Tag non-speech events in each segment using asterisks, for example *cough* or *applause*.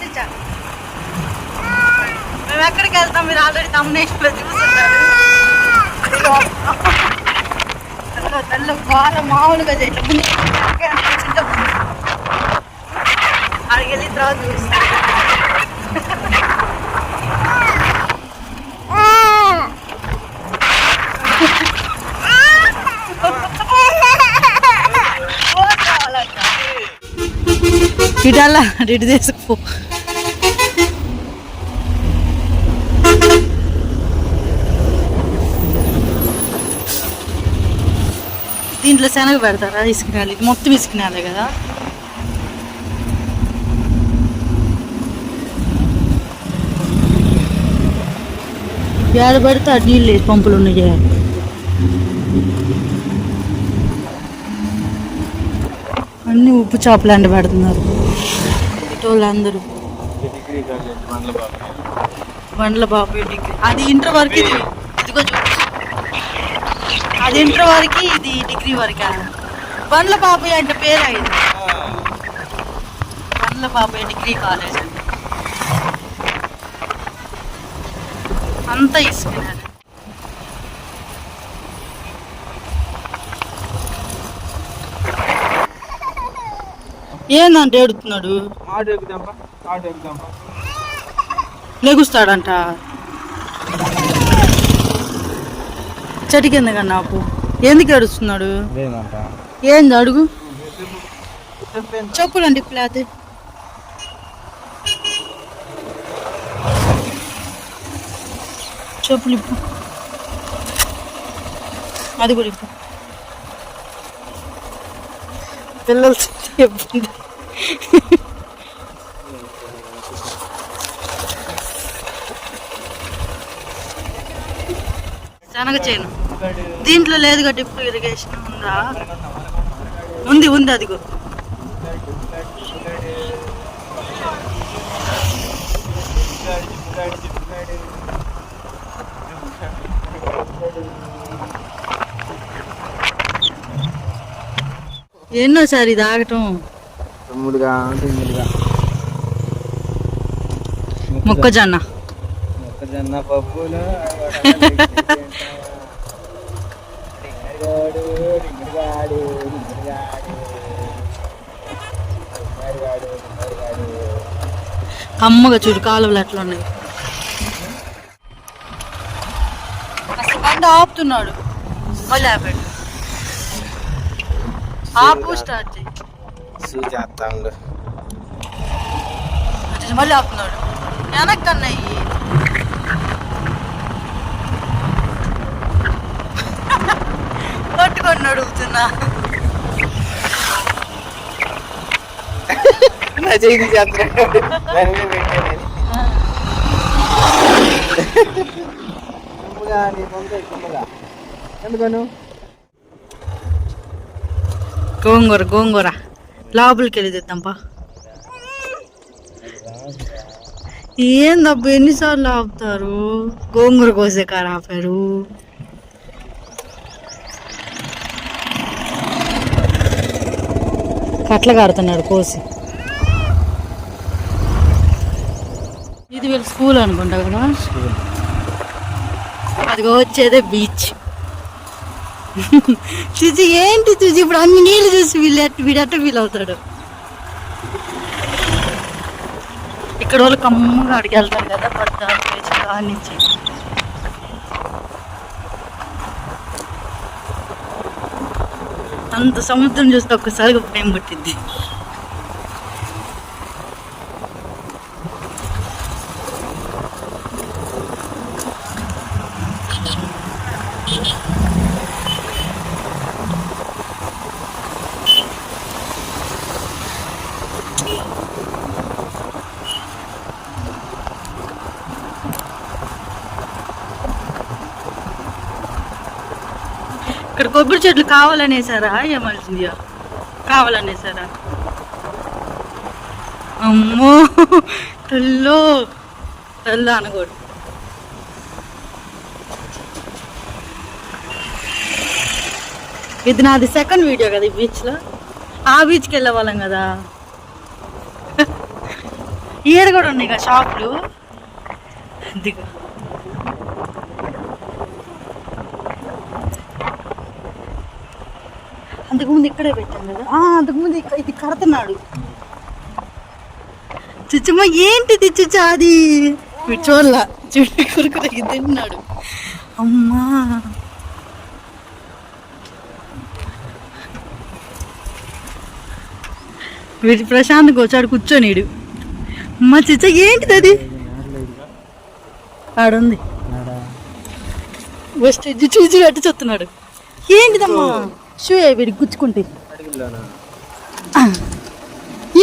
చిచ్చా మేము ఎక్కడికి వెళ్తాం? మీరు ఆల్రెడీ తమ్నేషన్లో చూసుంటారు. తల్లి తెల్ల బాల మామూలుగా చేయటం అడిగి వెళ్ళిన తర్వాత చూస్తాం. ఇటల్లా ఇటు తీసుకుపో. దీంట్లో శనగ పెడతారా? ఇసుకనాలి. ఇది మొత్తం ఇసుకనాలే కదా? ఏడ పడితే ఆ నీళ్ళు వేసి పంపులు ఉన్నాయి అన్ని ఉప్పు చేపలు ఎండ పెడుతున్నారు. వాళ్ళందరూ బాబు. బండ్ల బాబు డిగ్రీ అది ఇంటర్ వరకు ఇది. ఇదిగో అది ఇంటర్ వరకు ఇది డిగ్రీ వరకు? బండ్ల బాబాయ్ అంటే పేరు అయింది బండ్ల బాబాయ్ డిగ్రీ కాలేజ్ అంటే. అంతా ఇసుకున్నారు ఏందంటే ఏడుతున్నాడు? Auto ఎక్కుదాంపా auto ఎక్కుదాంపా. లెగుస్తాడంట. చెట్టు కింద కన్నా నాకు. ఎందుకు ఏడుస్తున్నాడు? లేదంట. ఏంది అడుగు. చెప్పులండి ప్లాత్ చెప్పులు ఇప్పు. అది కూడా ఇప్పు. పిల్లలు చెప్పింది శనగ చేను. దీంట్లో లేదు కదా డ్రిప్ ఇరిగేషన్ ఉందా? ఉంది ఉంది అదిగో. ఎన్నోసారి ఇది ఆగటం? మొక్కజొన్న. మొక్కజొన్న పప్పులు *laughs* కమ్మగా చూడు కాలువలు ఎట్లా ఉన్నాయి. బండి ఆపుతున్నాడు. మళ్ళీ ఆపాడు. ఆపు స్టార్ట్ చేయి. వచ్చేసి మళ్ళీ ఆపుతున్నాడు. వెనక్కి అన్నయ్యి. పట్టుకొని అడుగుతున్నా నా చేస్తున్నాడు ఎందుకను గోంగూర గోంగూర. లోపలికి వెళ్ళి తెద్దాంపా ఏందబ్బా ఎన్నిసార్లు ఆపుతారు? గోంగూర కోసే కారు ఆపారు. కట్ల కారుతున్నాడు కోసి. వీళ్ళ స్కూల్ అనుకుంటా కదా? అదిగో వచ్చేదే బీచ్ చూసి ఏంటి చూసి ఇప్పుడు అన్ని నీళ్ళు చూసి వీళ్ళు ఎట్ట ఫీల్ అవుతాడు? ఇక్కడ వాళ్ళు కమ్మగా అడిగి వెళ్తారు కదా పడతా దాని నుంచి. అంత సముద్రం చూస్తే ఒక్కసారిగా భయం పుట్టింది ఇక్కడ కొబ్బరి చెట్లు కావాలనేసారా ఏమల్సిందియా కావాలనేసారా అమ్మో తెల్లో తెల్ల అనకూడదు ఇది నాది సెకండ్ వీడియో కదా ఈ బీచ్లో ఆ బీచ్కి వెళ్ళే వాళ్ళం కదా. ఈడ కూడా ఉన్నాయి కదా షాపులు? దిగు అంతకుముందు ఇక్కడే పెట్టాం కదా. ఆ, అంతకుముందు ఇది కడుతున్నాడు. చుచ్చమ్మ ఏంటిది చుచ్చా అది? చూడలా చూడు కొరకు తిన్నాడు. అమ్మా. వీడి ప్రశాంత్గా వచ్చాడు కూర్చోనీడు. అమ్మ చిచ్చ ఏంటిది అది? ఆడుంది. వస్తే చూసి అట్టు చెప్తున్నాడు. ఏంటిదమ్మా? షూ వీడికి గుచ్చుకుంటే.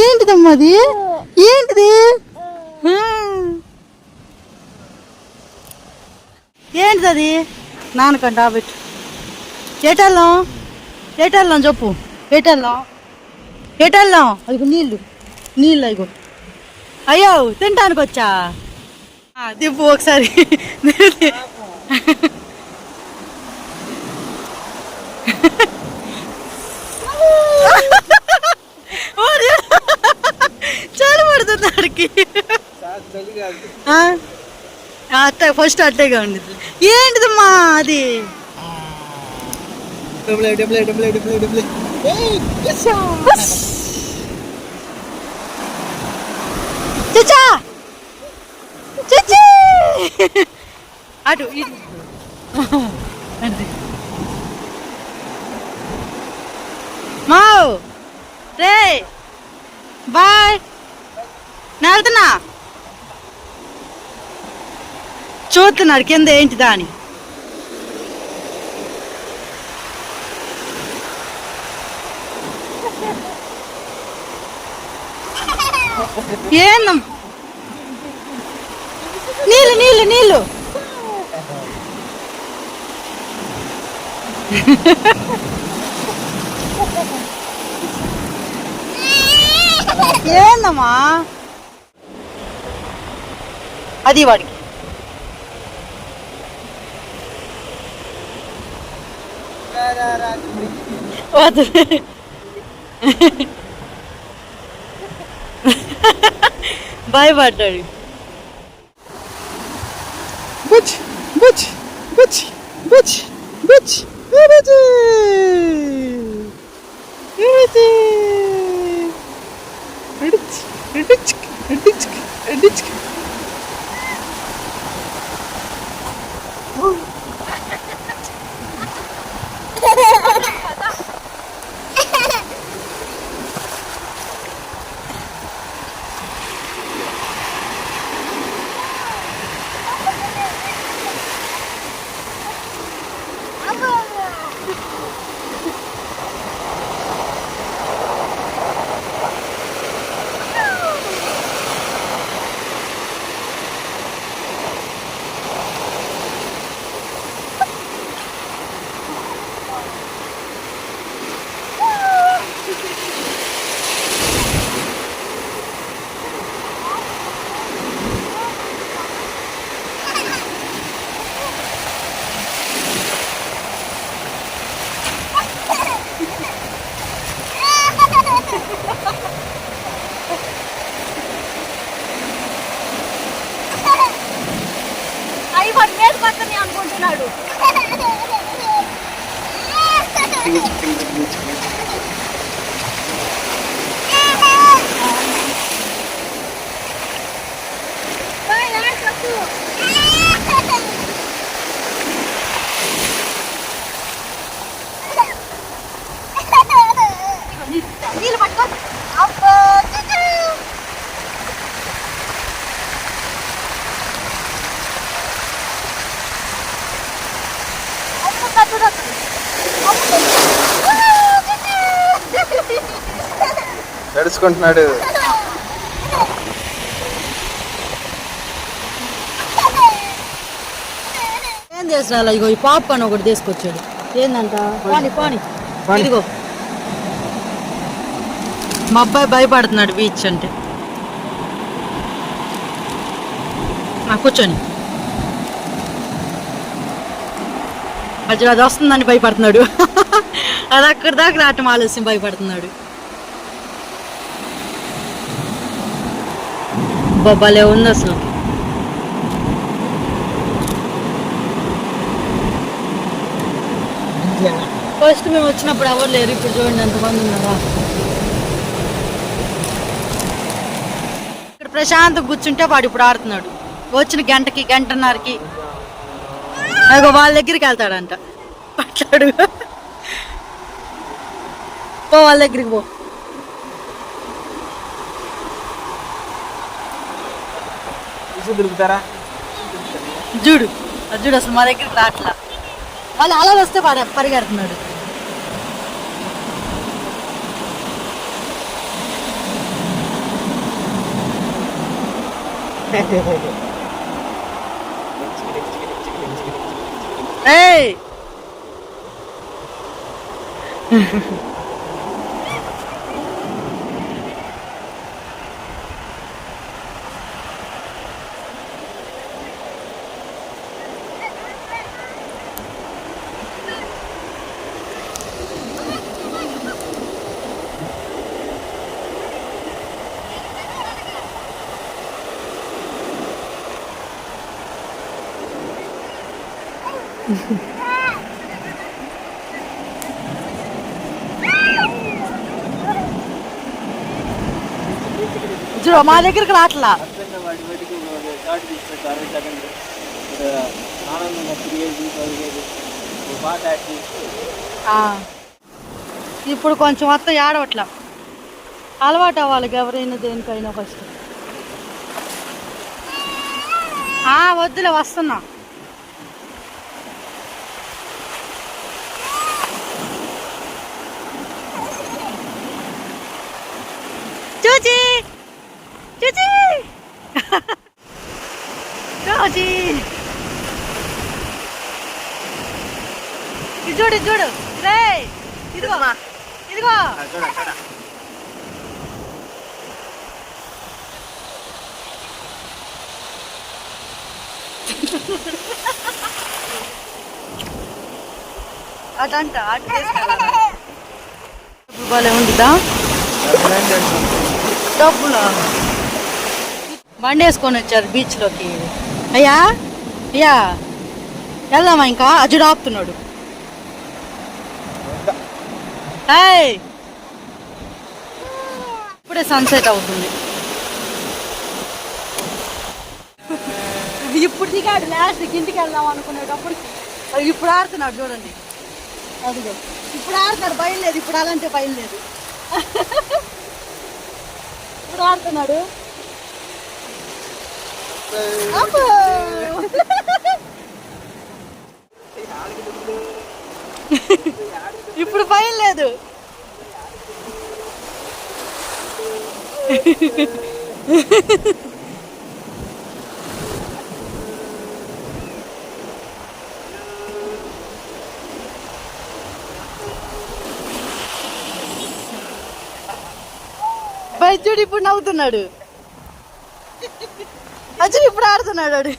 ఏంటిదమ్మా అది? ఏంటిది. ఏంటిది అది? నాన్నకంట పెట్టు. ఏటెళ్ళాం? ఏటెళ్ళాం చెప్పు. ఏటెళ్ళాం? ఏటెళ్ళాం? అదిగో నీళ్ళు. నీళ్ళు అదిగో. అయ్యో తినటానికి వచ్చా? దిప్పు ఒకసారి. *laughs* *laughs* చాలా పడుతుంది ఆడికి? అట్టే ఫస్ట్ అట్టేగా ఉండిద్ది. ఏంటిదమ్మా అది? అటు *laughs* ఇటు. అటు. మావ్ రే బాయ్. నడుతున్నా వెళ్తున్నా చూస్తున్నాడు కింద ఏంటిదా అని ఏందం? నీళ్ళు నీళ్ళు నీళ్ళు. *laughs* ఏందమ్మా అది వాడికి వద్దు భయపడ్డాడు బుచ్ బుచ్ బుచ్ బుచ్ బుచ్ బుచ్ Öne çık, öne çık, öne çık. నీళ్ళు అబ్బో అమ్మ కట్టుడు అసలు. అమ్మ. ఊ, చిచ్చు. నడుచుకుంటున్నాడు ఏం చేసినా ఇగో ఈ పాప్ అని ఒకటి తీసుకొచ్చాడు. ఏందంట? పాని పాని. ఇదిగో. మా అబ్బాయి భయపడుతున్నాడు బీచ్ అంటే. ఆ, కూర్చొని అది అది వస్తుందని భయపడుతున్నాడు. *laughs* అది అక్కడి దాకా రావటం ఆలస్యం భయపడుతున్నాడు. అబ్బా భలే ఉంది అసలు. ఫస్ట్ మేము వచ్చినప్పుడు ఎవరు లేరు ఇప్పుడు చూడండి ఎంతమంది ఉన్నారా. ఇక్కడ ప్రశాంత్ కూర్చుంటే వాడు ఇప్పుడు ఆడుతున్నాడు. వచ్చిన గంటకి గంటన్నరకి. అదిగో వాళ్ళ దగ్గరికి వెళ్తాడంట. మాట్లాడు. పో వాళ్ళ దగ్గరికి పో. చూడు. అది చూడు అసలు మా దగ్గరికి రాట్లా. వాళ్ళు అలా వస్తే పడ పరిగెడుతున్నాడు *laughs* ఏయ్! *laughs* మా దగ్గరికి రాట్లా ఇప్పుడు కొంచెం వస్తా ఏడవట్లా. అలవాటు అవ్వాలి ఎవరైనా దేనికైనా ఫస్ట్ వద్దులే వస్తున్నా. చూచి చూచి చూచి ఇది చూడు చూడు రే ఇదిగో ఇదిగో అటంట అటు తీసుకెళ్ళాలి. డబ్బులు బండి వేసుకొని వచ్చారు బీచ్లోకి అయ్యా అయ్యా వెళ్దామా ఇంకా? అజుడు ఆపుతున్నాడు. హాయ్ ఇప్పుడే సన్సెట్ అవుతుంది. ఇప్పుడు దిగాడు లాస్ట్ ఇంటికి వెళ్దాం అనుకునేటప్పుడు ఇప్పుడు ఆడుతున్నాడు చూడండి. అదిగో. ఇప్పుడు ఆడుతున్నాడు భయం లేదు ఇప్పుడు అలాంటి భయం లేదు ఆడుతున్నాడు. ఇప్పుడు భయం లేదు. *laughs* బయచుడు ఇప్పుడు నవ్వుతున్నాడు అచ్చుడు ఇప్పుడు ఆడుతున్నాడు వాడు.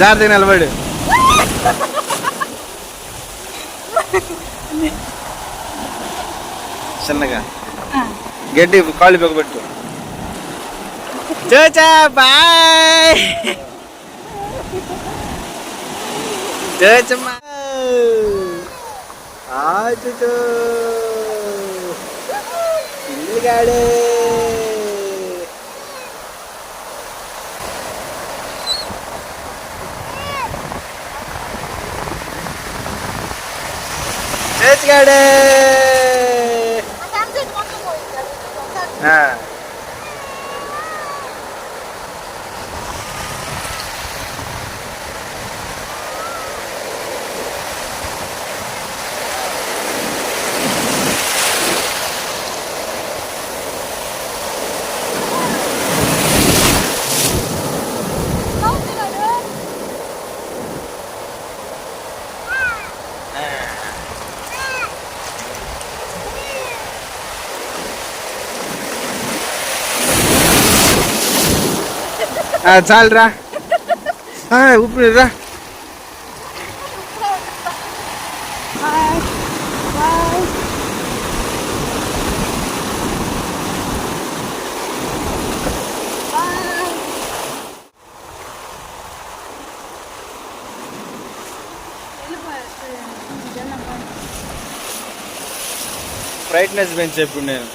జాగ్రత్తగా నిలబడు. చిన్నగా. గడ్డి కాళ్ళు పెగబెట్టు. చూచా బాయ్. chơi chấm mà à chú chú đi ra đi chơi go! 네. చాలురా ఆ, ఊపిరి రా బాయ్ బాయ్ బాయ్ బ్రైట్నెస్ పెంచే ఇప్పుడు నేను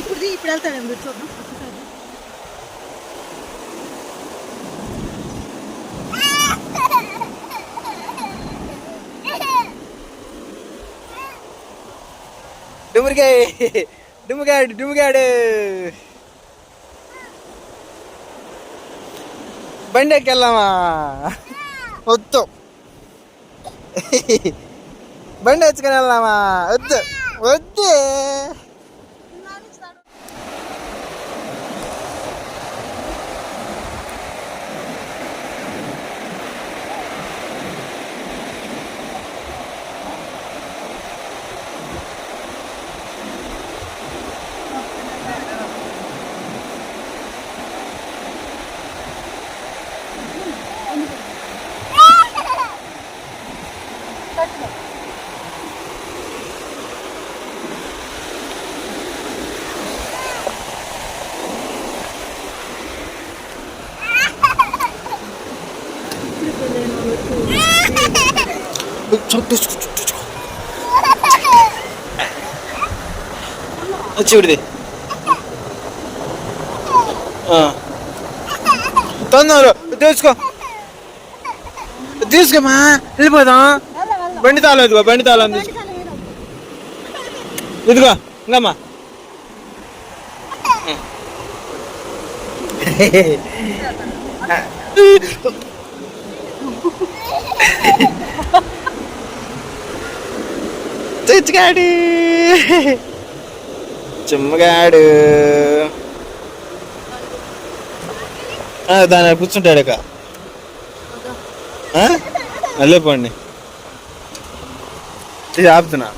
ఇప్పుడు ఇప్పుడు వెళ్తాడేమో మీరు చూద్దాం. డుమ్మిరికాయ డుమ్మిగాడు డుమ్మిగాడు బండి ఎక్కెళ్ళామా వద్దు. బండి ఎచ్చుకొని వెళ్దామా? వద్దు. వద్దు. వచ్చి విడిది తొందర తీసుకో. తీసుకోమా? వెళ్ళిపోదాం. బండి తాళం ఇదిగో బండి తాళం తీసుకో. ఇదిగో ఇంకమ్మా. తెచ్చుగాడు చిమ్మగాడు. దాని కూర్చుంటాడు ఇక. మళ్ళీ పోండి. ఇది ఆపుతున్నా.